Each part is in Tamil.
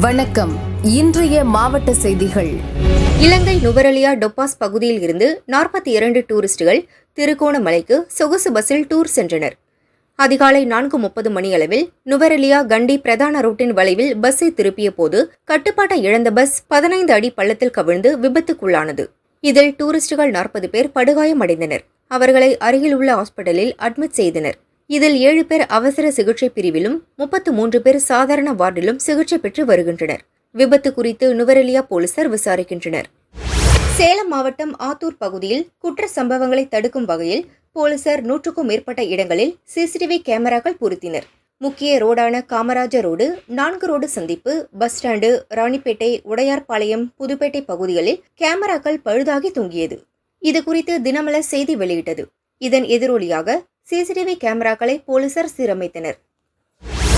வணக்கம். இன்றைய மாவட்ட செய்திகள். இலங்கை நுவரெலியா டொப்பாஸ் பகுதியில் இருந்து நாற்பத்தி இரண்டு டூரிஸ்டுகள் திருகோணமலைக்கு சொகுசு பஸ்ஸில் டூர் சென்றனர். அதிகாலை நான்கு முப்பது மணியளவில் நுவரெலியா கண்டி பிரதான ரூட்டின் வளைவில் பஸ்ஸை திருப்பிய போது கட்டுப்பாட்டை இழந்த பஸ் பதினைந்து அடி பள்ளத்தில் கவிழ்ந்து விபத்துக்குள்ளானது. இதில் டூரிஸ்டுகள் நாற்பது பேர் படுகாயமடைந்தனர். அவர்களை அருகிலுள்ள ஹாஸ்பிட்டலில் அட்மிட் செய்தனர். இதில் ஏழு பேர் அவசர சிகிச்சை பிரிவிலும் முப்பத்து மூன்று பேர் சாதாரண வார்டிலும் சிகிச்சை பெற்று வருகின்றனர். விபத்து குறித்து நுவரெலியா போலீசார் விசாரிக்கின்றனர். சேலம் மாவட்டம் ஆத்தூர் பகுதியில் குற்ற சம்பவங்களை தடுக்கும் வகையில் போலீசார் நூற்றுக்கும் மேற்பட்ட இடங்களில் சிசிடிவி கேமராக்கள் பொருத்தினர். முக்கிய ரோடான காமராஜர் ரோடு நான்கு ரோடு சந்திப்பு பஸ் ஸ்டாண்டு ராணிப்பேட்டை உடையார்பாளையம் புதுப்பேட்டை பகுதிகளில் கேமராக்கள் பழுதாகி தொங்கியது. இது குறித்து தினமலர் செய்தி வெளியிட்டது. இதன் எதிரொலியாக சிசிடிவி கேமராக்களை போலீசார் சீரமைத்தனர்.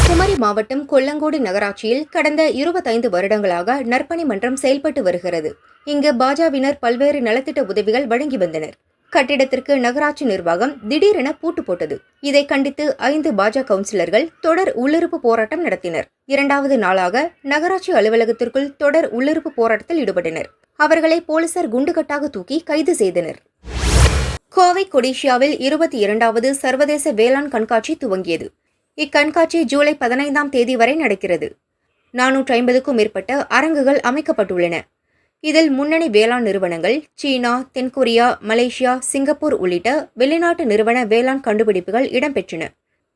குமரி மாவட்டம் கொல்லங்கோடு நகராட்சியில் கடந்த இருபத்தைந்து வருடங்களாக நற்பணி மன்றம் செயல்பட்டு வருகிறது. இங்கு பாஜவினர் பல்வேறு நலத்திட்ட உதவிகள் வழங்கி வந்தனர். கட்டிடத்திற்கு நகராட்சி நிர்வாகம் திடீரென பூட்டு போட்டது. இதை கண்டித்து ஐந்து பாஜக கவுன்சிலர்கள் தொடர் உள்ளிருப்பு போராட்டம் நடத்தினர். இரண்டாவது நாளாக நகராட்சி அலுவலகத்திற்குள் தொடர் உள்ளிருப்பு போராட்டத்தில் ஈடுபட்டனர். அவர்களை போலீசார் குண்டுகட்டாக தூக்கி கைது செய்தனர். கோவை கொடிஷியாவில் இருபத்தி இரண்டாவது சர்வதேச வேளாண் கண்காட்சி துவங்கியது. இக்கண்காட்சி ஜூலை பதினைந்தாம் தேதி வரை நடக்கிறது. நானூற்றி ஐம்பதுக்கும் மேற்பட்ட அரங்குகள் அமைக்கப்பட்டுள்ளன. இதில் முன்னணி வேளாண் நிறுவனங்கள் சீனா தென்கொரியா மலேசியா சிங்கப்பூர் உள்ளிட்ட வெளிநாட்டு நிறுவன வேளாண் கண்டுபிடிப்புகள் இடம்பெற்றன.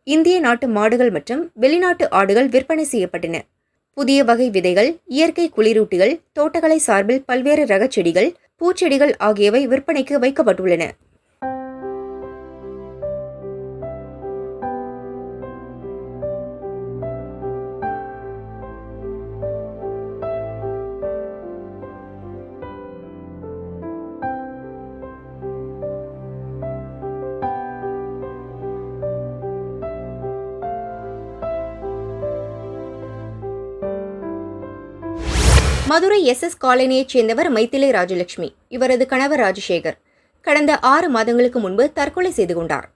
இந்திய நாட்டு மாடுகள் மற்றும் வெளிநாட்டு ஆடுகள் விற்பனை செய்யப்பட்டன. புதிய வகை விதைகள் இயற்கை குளிரூட்டிகள் தோட்டக்கலை சார்பில் பல்வேறு ரகச் செடிகள் பூச்செடிகள் ஆகியவை விற்பனைக்கு வைக்கப்பட்டுள்ளன. மதுரை எஸ் எஸ் காலனியைச் சேர்ந்தவர் மைத்திலை ராஜலட்சுமி. இவரது கணவர் ராஜசேகர். கடந்த ஆறு மாதங்களுக்கு முன்பு தற்கொலை செய்து கொண்டார்.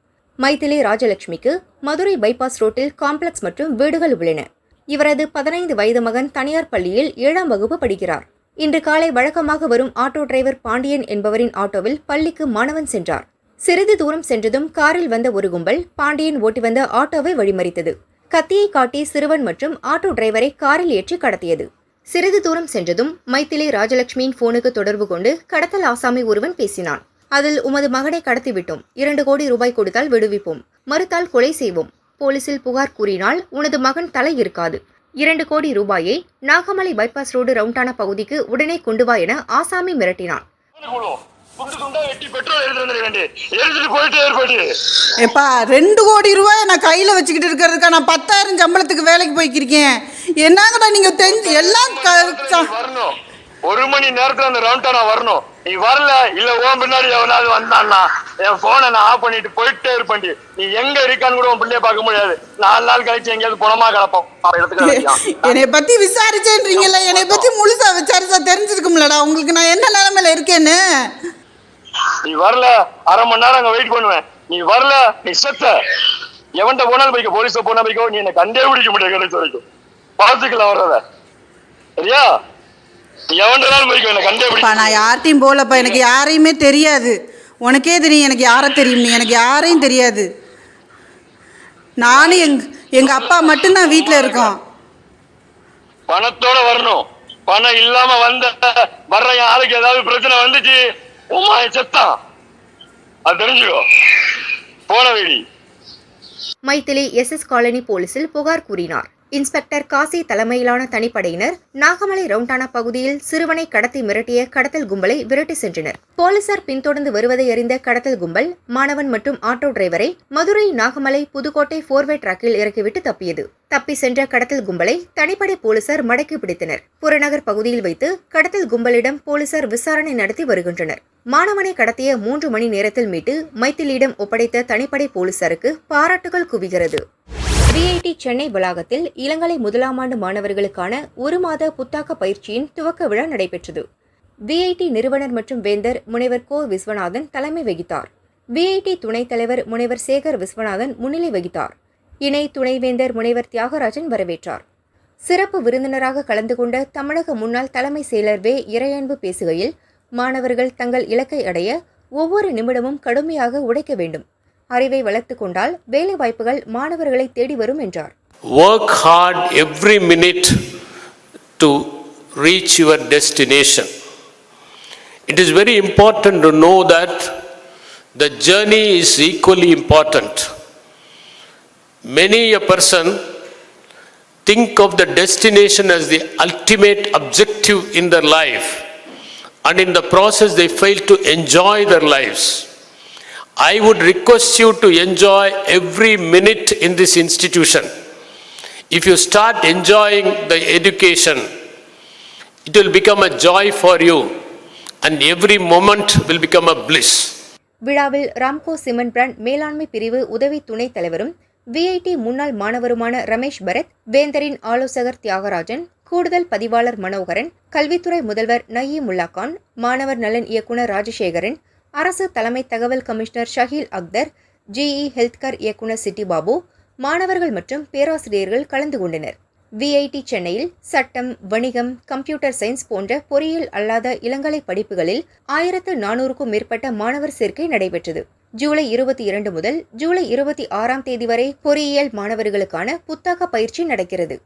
மைத்திலை ராஜலட்சுமிக்கு மதுரை பைபாஸ் ரோட்டில் காம்ப்ளெக்ஸ் மற்றும் வீடுகள் உள்ளன. இவரது பதினைந்து வயது மகன் தனியார் பள்ளியில் ஏழாம் வகுப்பு படிக்கிறார். இன்று காலை வழக்கமாக வரும் ஆட்டோ டிரைவர் பாண்டியன் என்பவரின் ஆட்டோவில் பள்ளிக்கு மாணவன் சென்றார். சிறிது தூரம் சென்றதும் காரில் வந்த ஒரு கும்பல் பாண்டியன் ஓட்டி வந்த ஆட்டோவை வழிமறித்தது. கத்தியை காட்டி சிறுவன் மற்றும் ஆட்டோ டிரைவரை காரில் ஏற்றி கடத்தியது. சிறிது தூரம் சென்றதும் மைத்திலி ராஜலட்சுமியின் போனுக்கு தொடர்பு கொண்டு கடத்தல் ஆசாமி ஒருவன் பேசினான். அதில் உமது மகனை கடத்திவிட்டோம். இரண்டு கோடி ரூபாய் கொடுத்தால் விடுவிப்போம். மறுத்தால் கொலை செய்வோம். போலீசில் புகார் கூறினால் உனது மகன் தலை இருக்காது. இரண்டு கோடி ரூபாயை நாகமலை பைபாஸ் ரோடு ரவுண்டான பகுதிக்கு உடனே கொண்டு வா என ஆசாமி மிரட்டினான். எப்பா ரெண்டு கோடி ரூபாய் நான் கையில் வச்சுக்கிட்டு இருக்கிறதுக்கா நான் பத்தாயிரம் சம்பளத்துக்கு வேலைக்கு போய்க்கிருக்கேன். என்னங்கடா நீங்கள் தெரிஞ்சு எல்லாம் வரணும். ஒரு மணி நேரத்துல அந்த ரவுண்டா நான் வரணும். நீ வரல இல்ல உன் பின்னாடி எவனாவது வந்தான்னா என் போனை நான் ஆஃப் பண்ணிட்டு போயிட்டே இருப்பேன்டி. நீ எங்க இருக்கான்னு கூட உன் பிள்ளைய பார்க்க முடியாது. நாலு நாள் கழிச்சு எங்கேயாவது பணமா கிடப்போம். என்னை பற்றி விசாரிச்சேன்றீங்கல்ல என்னை பற்றி முழுசா விசாரிச்சா தெரிஞ்சிருக்கும்லடா. உங்களுக்கு நான் என்ன நிலமையில இருக்கேன்னு? நீ வரல அரை மணி நேரம் அங்க வெயிட் பண்ணுவேன். நீ வரல நீ செத்த. எவன்கிட்ட போனாலும் போய்க்கோ போலீஸ்ல போனா போய்க்கோ நீ என்ன கண்டே பிடிக்க முடியாது கடைசி வரைக்கும். பாத்துக்கலாம் வர்றத சரியா? நீ எவன்டாலும் போய்க்கோ என்ன கண்டே பிடிக்க நான் யார்கிட்டையும் போகலப்பா எனக்கு யாரையுமே தெரியாது. உனக்கே தெரியும் எனக்கு யாரை தெரியும்னு எனக்கு யாரையும் தெரியாது. நானும் எங் எங்கள் அப்பா மட்டும்தான் வீட்டில் இருக்கோம். பணத்தோட வரணும். பணம் இல்லாம வந்த வர்ற ஆளுக்கு ஏதாவது பிரச்சனை வந்துச்சு உமா செத்தான் அது தெரிஞ்சுக்கோ. போன வேடி மைத்திலி எஸ் எஸ் காலனி போலீசில் புகார் கூறினார். இன்ஸ்பெக்டர் காசி தலைமையிலான தனிப்படையினர் நாகமலை ரவுண்டானா பகுதியில் சிறுவனை கடத்தி மிரட்டிய கடத்தல் கும்பலை விரட்டி சென்றனர். போலீசார் பின்தொடர்ந்து வருவதை அறிந்த கடத்தல் கும்பல் மாணவன் மற்றும் ஆட்டோ டிரைவரை மதுரை நாகமலை புதுக்கோட்டை போர்வே டிராக்கில் இறக்கிவிட்டு தப்பியது. தப்பி சென்ற கடத்தல் கும்பலை தனிப்படை போலீசார் மடக்கி பிடித்தனர். புறநகர் பகுதியில் வைத்து கடத்தல் கும்பலிடம் போலீசார் விசாரணை நடத்தி வருகின்றனர். மாணவனை கடத்திய மூன்று மணி நேரத்தில் மீட்டு மைத்திலியிடம் ஒப்படைத்த தனிப்படை போலீசாருக்கு பாராட்டுகள் குவிகிறது. விஐடி சென்னை வளாகத்தில் இளங்கலை முதலாம் ஆண்டு மாணவர்களுக்கான ஒரு மாத புத்தாக்க பயிற்சியின் துவக்க விழா நடைபெற்றது. விஐடி நிறுவனர் மற்றும் வேந்தர் முனைவர் கோ விஸ்வநாதன் தலைமை வகித்தார். விஐடி துணைத் தலைவர் முனைவர் சேகர் விஸ்வநாதன் முன்னிலை வகித்தார். இணை துணைவேந்தர் முனைவர் தியாகராஜன் வரவேற்றார். சிறப்பு விருந்தினராக கலந்து கொண்ட தமிழக முன்னாள் தலைமை செயலர் வே. இறையன்பு பேசுகையில் மாணவர்கள் தங்கள் இலக்கை அடைய ஒவ்வொரு நிமிடமும் கடுமையாக உழைக்க வேண்டும். அறிவை வளர்த்துக் கொண்டால் வேலைவாய்ப்புகள் மாணவர்களை தேடி வரும் என்றார் Work hard every minute to reach your destination. It is very important to know that the journey is equally important. Many a person think of the destination as the ultimate objective in their life, and in the process, they fail to enjoy their lives. I would request you to enjoy every minute in this institution. If you start enjoying the education, it will become a joy for you, and every moment will become a bliss. விழாவில் ராம்கோ சிமெண்ட் பிராண்ட் மேலாண்மை பிரிவு உதவி துணைத் தலைவரும் விஐடி முன்னாள் மாணவருமான ரமேஷ் பரத் வேந்தரின் ஆலோசகர் தியாகராஜன் கூடுதல் பதிவாளர் மனோகரன் கல்வித்துறை முதல்வர் நயீமுல்லா கான் மாணவர் நலன் இயக்குநர் ராஜசேகரன் அரசு தலைமை தகவல் commissioner Shakeel Akhtar GE healthcare இயக்குனர் சிட்டி பாபு மாணவர்கள் மற்றும் பேராசிரியர்கள் கலந்து கொண்டனர். விஐடி சென்னையில் சட்டம் வணிகம் கம்ப்யூட்டர் சயின்ஸ் போன்ற பொறியியல் அல்லாத இளங்கலை படிப்புகளில் ஆயிரத்து நானூறுக்கும் மேற்பட்ட மாணவர் சேர்க்கை நடைபெற்றது. ஜூலை இருபத்தி இரண்டு முதல் ஜூலை இருபத்தி ஆறாம் தேதி வரை பொறியியல் மாணவர்களுக்கான புத்தக பயிற்சி நடக்கிறது.